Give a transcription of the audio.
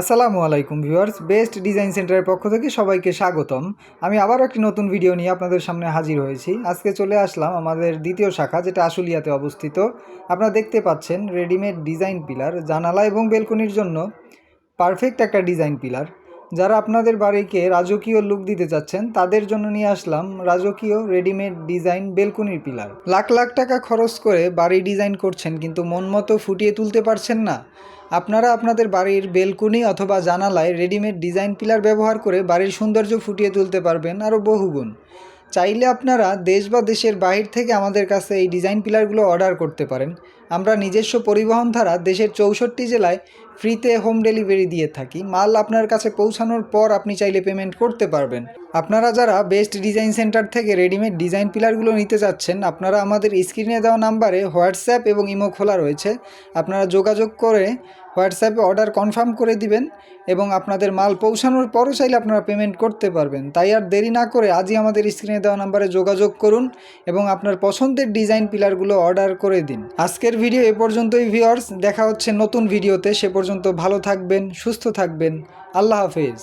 আসসালামু আলাইকুম viewers, best design সেন্টারের পক্ষ থেকে সবাইকে স্বাগতম। আমি আবারও একটি নতুন ভিডিও নিয়ে আপনাদের সামনে হাজির হয়েছি। আজকে চলে আসলাম আমাদের দ্বিতীয় শাখা, যেটা আশুলিয়াতে অবস্থিত। আপনারা দেখতে পাচ্ছেন রেডিমেড ডিজাইন পিলার, জানালা এবং বেলকনির জন্য পারফেক্ট একটা ডিজাইন পিলার। যারা আপনাদের বাড়িকে রাজকীয় লুক দিতে চাচ্ছেন, তাদের জন্য নিয়ে আসলাম রাজকীয় রেডিমেড ডিজাইন বেলকুনির পিলার। লাখ লাখ টাকা খরচ করে বাড়ি ডিজাইন করছেন, কিন্তু মন মতো ফুটিয়ে তুলতে পারছেন না। আপনারা আপনাদের বাড়ির বেলকুনি অথবা জানালায় রেডিমেড ডিজাইন পিলার ব্যবহার করে বাড়ির সৌন্দর্য ফুটিয়ে তুলতে পারবেন আরও বহুগুণ। চাইলে আপনারা দেশ বা দেশের বাহির থেকে আমাদের কাছে এই ডিজাইন পিলারগুলো অর্ডার করতে পারেন। আমরা নিজস্ব পরিবহন দ্বারা দেশের চৌষট্টি জেলায় ফ্রিতে হোম ডেলিভারি দিয়ে থাকি। মাল আপনার কাছে পৌঁছানোর পর আপনি চাইলে পেমেন্ট করতে পারবেন। আপনারা যারা বেস্ট ডিজাইন সেন্টার থেকে রেডিমেড ডিজাইন পিলারগুলো নিতে চাচ্ছেন আপনারা আমাদের স্ক্রিনে দেওয়া নাম্বারে হোয়াটসঅ্যাপ এবং ইমো খোলা রয়েছে। আপনারা যোগাযোগ করে হোয়াটসঅ্যাপে অর্ডার কনফার্ম করে দিবেন এবং আপনাদের মাল পৌঁছানোর পরও চাইলে আপনারা পেমেন্ট করতে পারবেন। তাই আর দেরি না করে আজই আমাদের স্ক্রিনে দেওয়া নাম্বারে যোগাযোগ করুন এবং আপনার পছন্দের ডিজাইন পিলারগুলো অর্ডার করে দিন। আজকের ভিডিও এ পর্যন্তই ভিওর্স দেখা হচ্ছে নতুন ভিডিওতে। সে পর্যন্ত ভালো থাকবেন, সুস্থ থাকবেন। আল্লাহ হাফেজ।